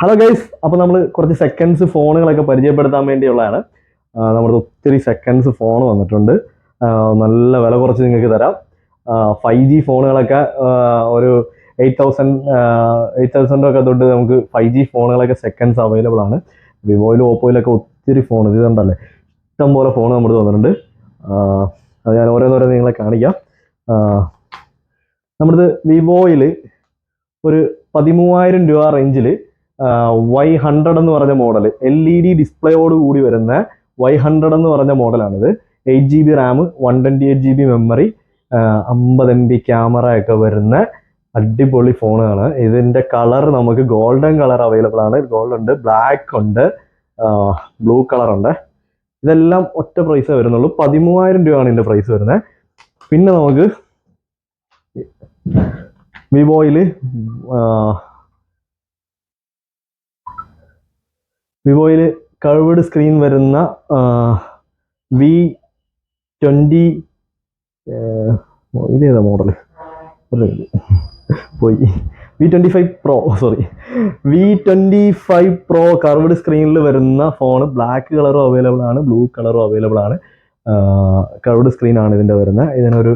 Hello guys അപ്പോൾ നമ്മൾ കുറച്ച് സെക്കൻഡ്സ് ഫോണുകളൊക്കെ പരിചയപ്പെടുത്താൻ വേണ്ടിയുള്ളതാണ്. നമ്മുടെ ഒത്തിരി സെക്കൻഡ്സ് ഫോൺ വന്നിട്ടുണ്ട്. നല്ല വില കുറച്ച് നിങ്ങൾക്ക് തരാം. ഫൈവ് ജി ഫോണുകളൊക്കെ ഒരു എയ്റ്റ് തൗസൻഡ് എയ്റ്റ് തൗസൻഡൊക്കെ തൊട്ട് നമുക്ക് ഫൈവ് ജി ഫോണുകളൊക്കെ സെക്കൻഡ്സ് അവൈലബിൾ ആണ്. വിവോയിലും ഓപ്പോയിലൊക്കെ ഒത്തിരി ഫോൺ ഇത് കണ്ടല്ലേ? ഇഷ്ടം പോലെ ഫോൺ നമ്മുടെ വന്നിട്ടുണ്ട്. ആ, അത് ഞാൻ ഓരോന്നോരോന്ന് നിങ്ങളെ കാണിക്കാം. നമ്മുടെ വിവോയിൽ ഒരു പതിമൂവായിരം രൂപ റേഞ്ചിൽ വൈ ഹൺഡ്രഡ് എന്ന് പറഞ്ഞ മോഡൽ എൽ ഇ ഡി ഡിസ്പ്ലേയോട് കൂടി വരുന്ന വൈ ഹൺഡ്രഡ് എന്ന് പറഞ്ഞ മോഡലാണിത് eight G B RAM one twenty eight G B memory അമ്പത് എം ബി ക്യാമറ ഒക്കെ വരുന്ന അടിപൊളി ഫോണാണ് ഇതിന്റെ കളർ നമുക്ക് ഗോൾഡൻ കളർ അവൈലബിൾ ആണ്. ഗോൾഡ് ഉണ്ട് ബ്ലാക്ക് ഉണ്ട് ബ്ലൂ കളർ ഉണ്ട്. ഇതെല്ലാം ഒറ്റ പ്രൈസേ വരുന്നുള്ളൂ. പതിമൂവായിരം രൂപയാണ് ഇതിന്റെ പ്രൈസ് വരുന്നത് പിന്നെ നമുക്ക് വിവോയിൽ വിവോയിൽ കർവ്ഡ് സ്ക്രീൻ വരുന്ന വി ട്വന്റി ഇതേതാ മോഡൽ പോയി. V twenty five pro sorry. V twenty five pro curved സ്ക്രീനിൽ വരുന്ന ഫോൺ ബ്ലാക്ക് കളറും അവൈലബിൾ ആണ് ബ്ലൂ കളറും അവൈലബിൾ ആണ്. കർവ്ഡ് സ്ക്രീൻ ആണ് ഇതിന്റെ വരുന്നത്. ഇതിനൊരു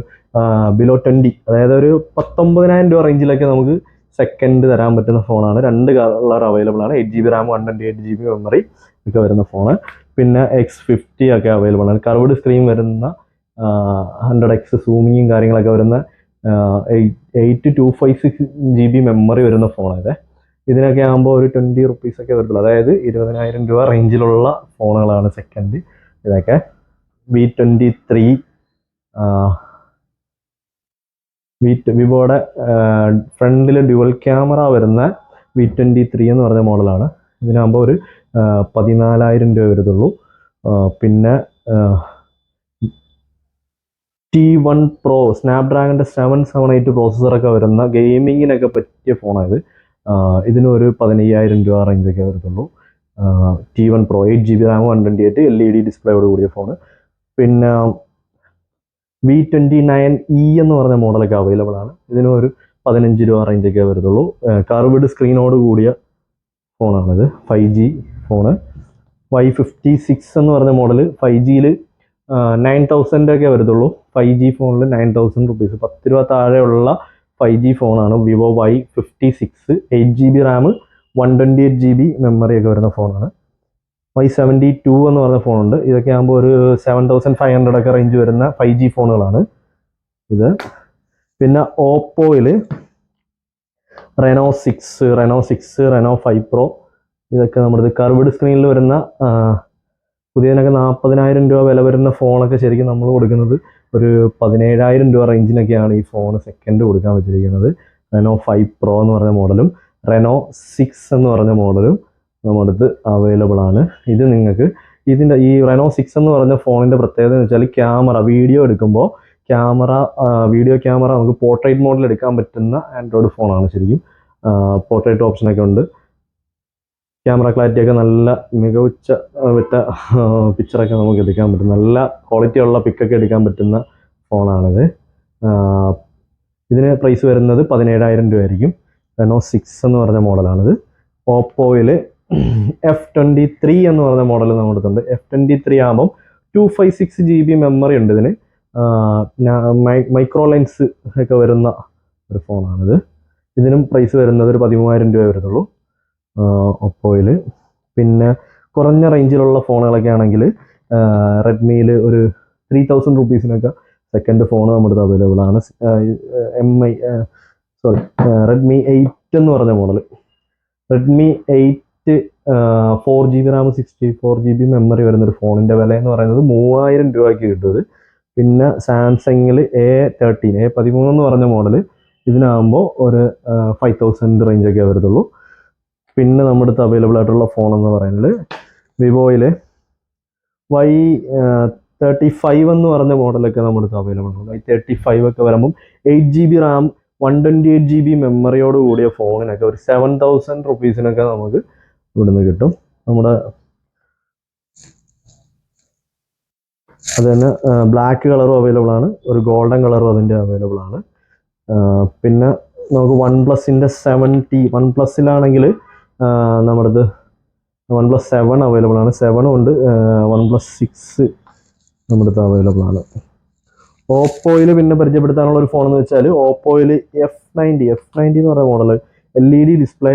ബിലോ ട്വന്റി അതായത് ഒരു പത്തൊമ്പതിനായിരം രൂപ റേഞ്ചിലൊക്കെ നമുക്ക് സെക്കൻഡ് തരാൻ പറ്റുന്ന ഫോണാണ് രണ്ട് കളർ അവൈലബിൾ ആണ്. Eight G B RAM one twenty eight G B memory ഒക്കെ വരുന്ന ഫോണ് പിന്നെ എക്സ് ഫിഫ്റ്റി ഒക്കെ അവൈലബിൾ ആണ്. കർവ്ഡ് സ്ക്രീൻ വരുന്ന ഹൺഡ്രഡ് എക്സ് സൂമിങ്ങും കാര്യങ്ങളൊക്കെ വരുന്ന eight two five six G B memory വരുന്ന ഫോണാണ് ഇതിനൊക്കെ ആകുമ്പോൾ ഒരു ട്വന്റി റുപ്പീസ് ഒക്കെ വരത്തുള്ളൂ. അതായത് ഇരുപതിനായിരം രൂപ റേഞ്ചിലുള്ള ഫോണുകളാണ് സെക്കൻഡ് ഇതൊക്കെ വി ട്വന്റി ത്രീ വിവോയുടെ ഫ്രണ്ടിൽ ഡ്യുവൽ ക്യാമറ വരുന്ന വി ട്വന്റി ത്രീ എന്ന് പറഞ്ഞ മോഡലാണ്. ഇതിനാകുമ്പോൾ ഒരു പതിനാലായിരം രൂപ വരുന്നുള്ളൂ. പിന്നെ ടി വൺ പ്രോ സ്നാപ്ഡ്രാഗന്റെ സെവൻ സെവൻ എയ്റ്റ് പ്രോസസ്സറൊക്കെ വരുന്ന ഗെയിമിങ്ങിനൊക്കെ പറ്റിയ ഫോണാണ് ഇത് ഇതിനൊരു പതിനയ്യായിരം രൂപ റേഞ്ചൊക്കെ വരത്തുള്ളൂ T one pro eight G B RAM one twenty eight L E D ഡിസ്പ്ലേയോട് കൂടിയ ഫോണ്. പിന്നെ വി ട്വന്റി നയൻ ഇ എന്ന് പറഞ്ഞ മോഡലൊക്കെ അവൈലബിൾ ആണ്. ഇതിന് ഒരു പതിനഞ്ച് രൂപ റേഞ്ചൊക്കെ വരത്തുള്ളൂ കർവ്ഡ് സ്ക്രീനോട് കൂടിയ ഫോണാണിത് five G phone Y fifty six എന്ന് പറഞ്ഞ മോഡൽ ഫൈവ് ജിയിൽ നയൻ തൗസൻഡ് ഒക്കെ വരത്തുള്ളൂ ഫൈവ് ജി ഫോണിൽ നയൻ തൗസൻഡ് റുപ്പീസ് പത്ത് രൂപ താഴെയുള്ള ഫൈവ് ജി ഫോണാണ് Vivo Y fifty six eight G B RAM one twenty eight G B memory ഒക്കെ വരുന്ന ഫോണാണ് വൈ സെവന്റി ടു എന്ന് പറഞ്ഞ ഫോണുണ്ട്. ഇതൊക്കെ ആകുമ്പോൾ ഒരു സെവൻ തൗസൻഡ് ഫൈവ് ഹൺഡ്രഡ് ഒക്കെ റേഞ്ച് വരുന്ന ഫൈവ് ജി ഫോണുകളാണ് ഇത്. പിന്നെ ഓപ്പോയിൽ Reno six Reno six Reno five pro ഇതൊക്കെ നമ്മുടെ കർവ്ഡ് സ്ക്രീനിൽ വരുന്ന പുതിയതിനൊക്കെ നാൽപ്പതിനായിരം രൂപ വില വരുന്ന ഫോണൊക്കെ ശരിക്കും നമ്മൾ കൊടുക്കുന്നത് ഒരു പതിനേഴായിരം രൂപ റേഞ്ചിനൊക്കെയാണ് ഈ ഫോൺ സെക്കൻഡ് കൊടുക്കാൻ വെച്ചിരിക്കുന്നത്. റെനോ ഫൈവ് പ്രോ എന്ന് പറഞ്ഞ മോഡലും റെനോ സിക്സ് എന്ന് പറഞ്ഞ മോഡലും നമ്മുടെ അടുത്ത് അവൈലബിൾ ആണ്. ഇത് നിങ്ങൾക്ക് ഇതിന്റെ ഈ റെനോ സിക്സ് എന്ന് പറഞ്ഞ ഫോണിന്റെ പ്രത്യേകത എന്ന് വെച്ചാൽ ക്യാമറ വീഡിയോ എടുക്കുമ്പോൾ ക്യാമറ വീഡിയോ ക്യാമറ നമുക്ക് പോർട്രേറ്റ് മോഡിൽ എടുക്കാൻ പറ്റുന്ന ആൻഡ്രോയിഡ് ഫോണാണ് ശരിക്കും. പോർട്രേറ്റ് ഓപ്ഷനൊക്കെ ഉണ്ട്. ക്യാമറ ക്ലാരിറ്റി ഒക്കെ നല്ല മികവുച്ച വിറ്റ പിക്ചറൊക്കെ നമുക്ക് എടുക്കാൻ പറ്റും. നല്ല ക്വാളിറ്റി ഉള്ള പിക്കൊക്കെ എടുക്കാൻ പറ്റുന്ന ഫോണാണിത് ഇതിന് പ്രൈസ് വരുന്നത് പതിനേഴായിരം രൂപ ആയിരിക്കും റെനോ സിക്സ് എന്ന് പറഞ്ഞ മോഡലാണിത് ഓപ്പോയിൽ എഫ് ട്വന്റി ത്രീ എന്ന് പറഞ്ഞ മോഡൽ നമ്മുടെ അടുത്തുണ്ട്. എഫ് ട്വന്റി ത്രീ ആകുമ്പം two five six G B memory ഉണ്ട് ഇതിന്. മൈക്രോ ലെൻസ് ഒക്കെ വരുന്ന ഒരു ഫോണാണിത് ഇതിനും പ്രൈസ് വരുന്നത് ഒരു പതിമൂവായിരം രൂപ വരുന്നുള്ളൂ ഒപ്പോയിൽ പിന്നെ കുറഞ്ഞ റേഞ്ചിലുള്ള ഫോണുകളൊക്കെ ആണെങ്കിൽ റെഡ്മിയിൽ ഒരു ത്രീ തൗസൻഡ് റുപ്പീസിനൊക്കെ സെക്കൻഡ് ഫോൺ നമ്മുടെ അവൈലബിൾ ആണ്. M I sorry Redmi eight എന്ന് പറഞ്ഞ model Redmi eight four G B RAM sixty four G B memory വരുന്ന ഒരു ഫോണിന്റെ വില എന്ന് പറയുന്നത് മൂവായിരം രൂപയ്ക്ക് കിട്ടുന്നത് പിന്നെ സാംസങ്ങിൽ എ തേർട്ടീൻ എ പതിമൂന്ന് എന്ന് പറഞ്ഞ മോഡൽ ഇതിനാകുമ്പോൾ ഒരു ഫൈവ് തൗസൻഡ് റേഞ്ചൊക്കെ വരത്തുള്ളൂ. പിന്നെ നമ്മുടെ അടുത്ത് അവൈലബിൾ ആയിട്ടുള്ള ഫോൺ എന്ന് പറയുന്നത് വിവോയിൽ വൈ തേർട്ടി ഫൈവ് എന്ന് പറഞ്ഞ മോഡലൊക്കെ നമ്മുടെ അടുത്ത് അവൈലബിൾ ആണ്. വൈ തേർട്ടി ഫൈവ് ഒക്കെ വരുമ്പം eight G B RAM one twenty eight G B മെമ്മറിയോട് കൂടിയ ഫോണിനൊക്കെ ഒരു സെവൻ തൗസൻഡ് റുപ്പീസിനൊക്കെ നമുക്ക് ഇവിടുന്ന് കിട്ടും. നമ്മുടെ അത് തന്നെ ബ്ലാക്ക് കളറും അവൈലബിൾ ആണ്. ഒരു ഗോൾഡൻ കളറും അതിന്റെ അവൈലബിൾ ആണ്. പിന്നെ നമുക്ക് വൺ പ്ലസിന്റെ സെവന്റി വൺ പ്ലസ്സിലാണെങ്കിൽ നമ്മുടെ വൺ പ്ലസ് സെവൻ അവൈലബിൾ ആണ്. സെവനും ഉണ്ട്. വൺ പ്ലസ് സിക്സ് നമ്മുടെ അടുത്ത് അവൈലബിൾ ആണ്. ഓപ്പോയിൽ പിന്നെ പരിചയപ്പെടുത്താനുള്ള ഒരു ഫോൺ എന്ന് വെച്ചാൽ ഓപ്പോയിൽ എഫ് നയന്റി എഫ് നയന്റി എന്ന് പറയുന്ന model L E D display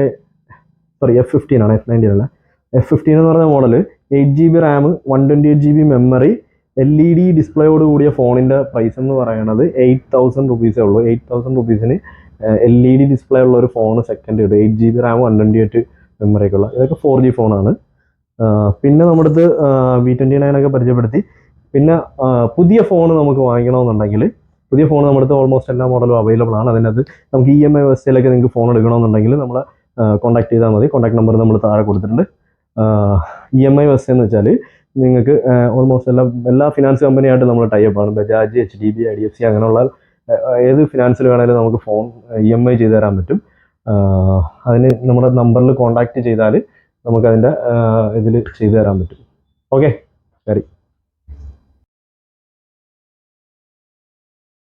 sorry F fifteen ആണ് എഫ് നയന്റീൻ അല്ല. എഫ് ഫിഫ്റ്റീൻ എന്ന് പറഞ്ഞ model eight G B RAM one twenty eight G B memory L E D ഡിസ്പ്ലേയോട് കൂടിയ ഫോണിന്റെ പ്രൈസ് എന്ന് പറയുന്നത് എയ്റ്റ് തൗസൻഡ് റുപ്പീസേ ഉള്ളൂ. എയ്റ്റ് തൗസൻഡ് റുപ്പീസിന് എൽ ഇ ഡി ഡിസ്പ്ലേ ഉള്ള ഒരു ഫോൺ സെക്കൻഡ് കിട്ടും eight G B RAM one twenty eight memory ഒക്കെ ഉള്ള. ഇതൊക്കെ ഫോർ ജി ഫോണാണ് പിന്നെ നമ്മുടെ അടുത്ത് വി ട്വന്റി നയൻ ഒക്കെ പരിചയപ്പെടുത്തി. പിന്നെ പുതിയ ഫോൺ നമുക്ക് വാങ്ങിക്കണമെന്നുണ്ടെങ്കിൽ പുതിയ ഫോൺ നമ്മുടെ അടുത്ത് ഓൾമോസ്റ്റ് എല്ലാ മോഡലും അവൈലബിൾ ആണ്. അതിനകത്ത് നമുക്ക് ഇ എം ഐ വ്യവസ്ഥയിലൊക്കെ നിങ്ങൾക്ക് ഫോൺ എടുക്കണമെന്നുണ്ടെങ്കിൽ നമ്മളെ കോൺടാക്ട് ചെയ്താൽ മതി. കോൺടാക്ട് നമ്പർ നമ്മൾ താഴെ കൊടുത്തിട്ടുണ്ട്. ഇ എം ഐ എന്ന് വെച്ചാൽ നിങ്ങൾക്ക് ഓൾമോസ്റ്റ് എല്ലാ എല്ലാ ഫിനാൻസ് കമ്പനിയായിട്ട് നമ്മൾ ടൈപ്പ് ആണ്. Bajaj H D B I D F C അങ്ങനെയുള്ള ഏത് ഫിനാൻസിൽ വേണമെങ്കിലും നമുക്ക് ഫോൺ ഇ എം ഐ ചെയ്ത് തരാൻ പറ്റും. അതിന് നമ്മുടെ നമ്പറിൽ കോൺടാക്ട് ചെയ്താൽ നമുക്കതിന്റെ ഇതിൽ ചെയ്തു തരാൻ പറ്റും. ഓക്കെ ശരി